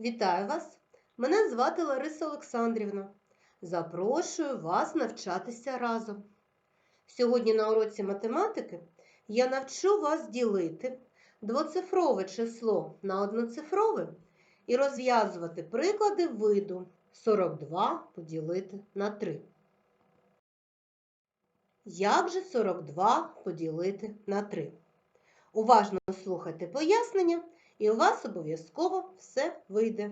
Вітаю вас! Мене звати Лариса Олександрівна. Запрошую вас навчатися разом. Сьогодні на уроці математики я навчу вас ділити двоцифрове число на одноцифрове і розв'язувати приклади виду 42 поділити на 3. Як же 42 поділити на 3? Уважно слухайте пояснення, і у вас обов'язково все вийде.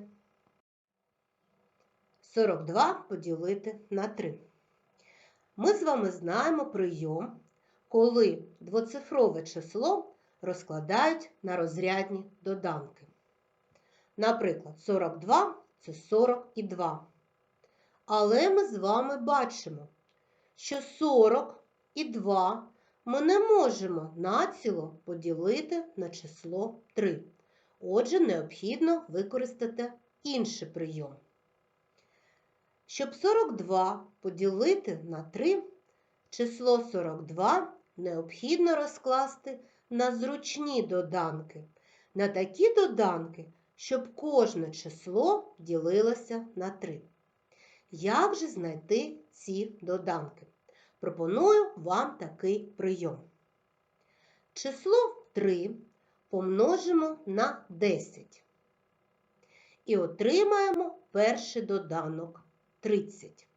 42 поділити на 3. Ми з вами знаємо прийом, коли двоцифрове число розкладають на розрядні доданки. Наприклад, 42 це 40 і 2. Але ми з вами бачимо, що 40 і 2 ми не можемо націло поділити на число 3. Отже, необхідно використати інший прийом. Щоб 42 поділити на 3, число 42 необхідно розкласти на зручні доданки, на такі доданки, щоб кожне число ділилося на 3. Як же знайти ці доданки? Пропоную вам такий прийом. Число 3 помножимо на 10. І отримаємо перший доданок 30.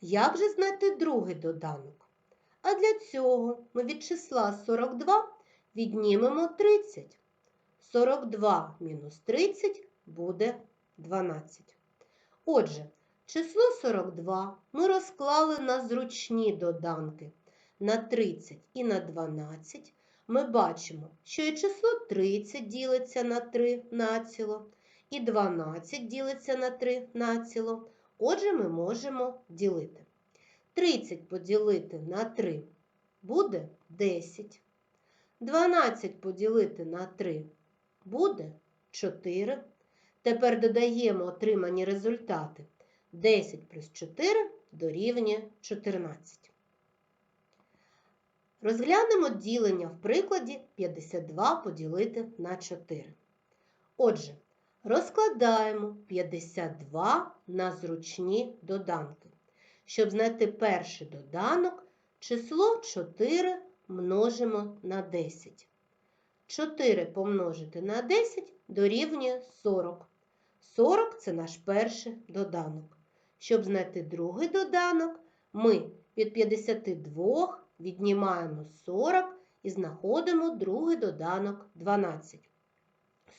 Як же знайти другий доданок? А для цього ми від числа 42 віднімемо 30. 42 мінус 30 буде 12. Отже, число 42 ми розклали на зручні доданки на 30 і на 12 ми бачимо, що і число 30 ділиться на 3 націло, і 12 ділиться на 3 націло. Отже, ми можемо ділити. 30 поділити на 3 буде 10. 12 поділити на 3 буде 4. Тепер додаємо отримані результати. 10 плюс 4 дорівнює 14. Розглянемо ділення в прикладі 52 поділити на 4. Отже, розкладаємо 52 на зручні доданки. Щоб знайти перший доданок, число 4 множимо на 10. 4 помножити на 10 дорівнює 40. 40 це наш перший доданок. Щоб знайти другий доданок, ми від 52 віднімаємо 40 і знаходимо другий доданок 12.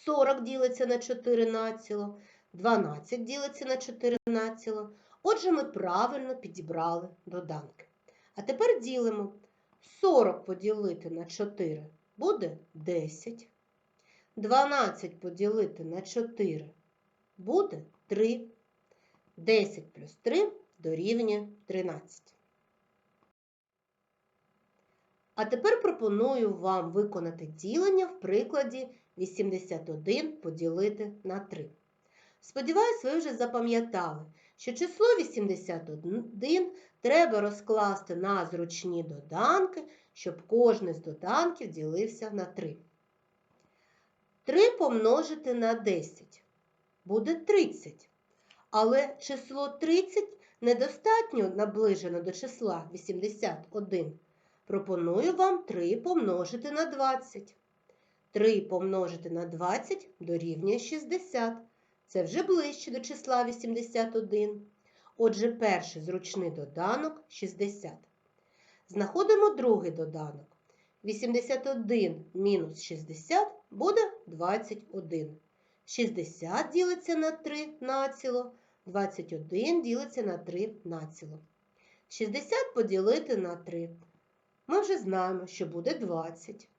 40 ділиться на 4 націло, 12 ділиться на 4 націло. Отже, ми правильно підібрали доданки. А тепер ділимо 40 поділити на 4 буде 10. 12 поділити на 4 буде 3. 10 плюс 3 дорівнює 13. А тепер пропоную вам виконати ділення в прикладі 81 поділити на 3. Сподіваюсь, ви вже запам'ятали, що число 81 треба розкласти на зручні доданки, щоб кожен з доданків ділився на 3. 3 помножити на 10 буде 30. Але число 30 недостатньо наближено до числа 81. Пропоную вам 3 помножити на 20. 3 помножити на 20 дорівнює 60. Це вже ближче до числа 81. Отже, перший зручний доданок 60. Знаходимо другий доданок. 81 мінус 60 буде 21. 60 ділиться на 3 націло, 21 ділиться на 3 націло. 60 поділити на 3. Ми вже знаємо, що буде 20.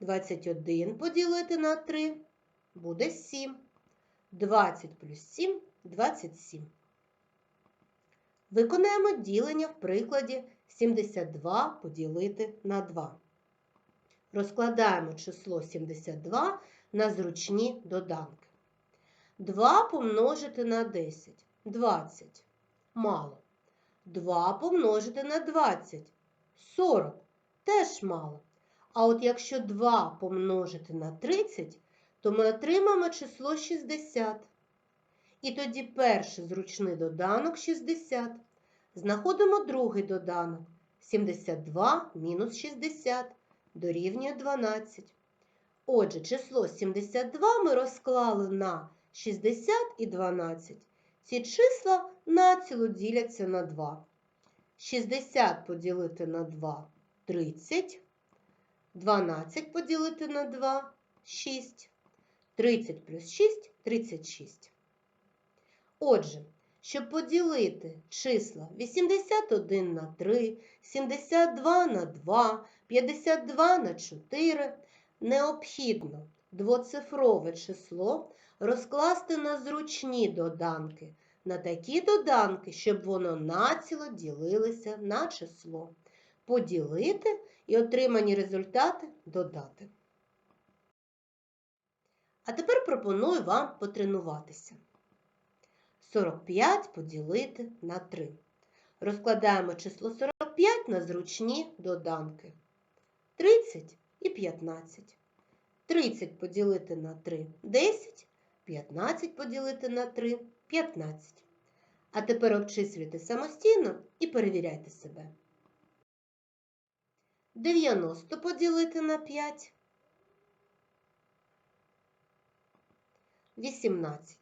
21 поділити на 3 буде 7. 20 плюс 7 27. Виконаємо ділення в прикладі 72 поділити на 2. Розкладаємо число 72 на зручні доданки. 2 помножити на 10 20. Мало. 2 помножити на 20 40. Теж мало. А от якщо 2 помножити на 30, то ми отримаємо число 60. І тоді перший зручний доданок 60. Знаходимо другий доданок 72 мінус 60 дорівнює 12. Отже, число 72 ми розклали на 60 і 12. Ці числа націло діляться на 2. 60 поділити на 2 30. 12 поділити на 2 6. 30 плюс 6 36. Отже, щоб поділити числа 81 на 3, 72 на 2, 52 на 4, необхідно двоцифрове число розкласти на зручні доданки, на такі доданки, щоб воно націло ділилося на число. Поділити і отримані результати додати. А тепер пропоную вам потренуватися. 45 поділити на 3. Розкладаємо число 45 на зручні доданки. 30 і 15. 30 поділити на 3 10, 15 поділити на 3 15. А тепер обчислюйте самостійно і перевіряйте себе. 90 поділити на 5 18.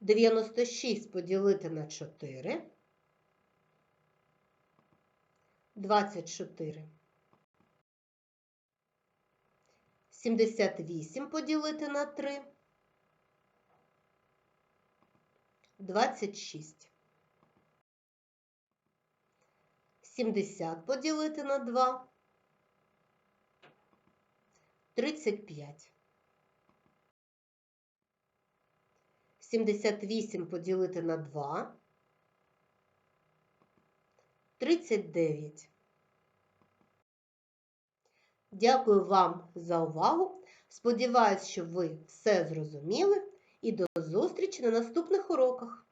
96 поділити на 4 24. 78 поділити на 3 26. 70 поділити на 2 35. 78 поділити на 2 39. Дякую вам за увагу. Сподіваюсь, що ви все зрозуміли і до зустрічі на наступних уроках.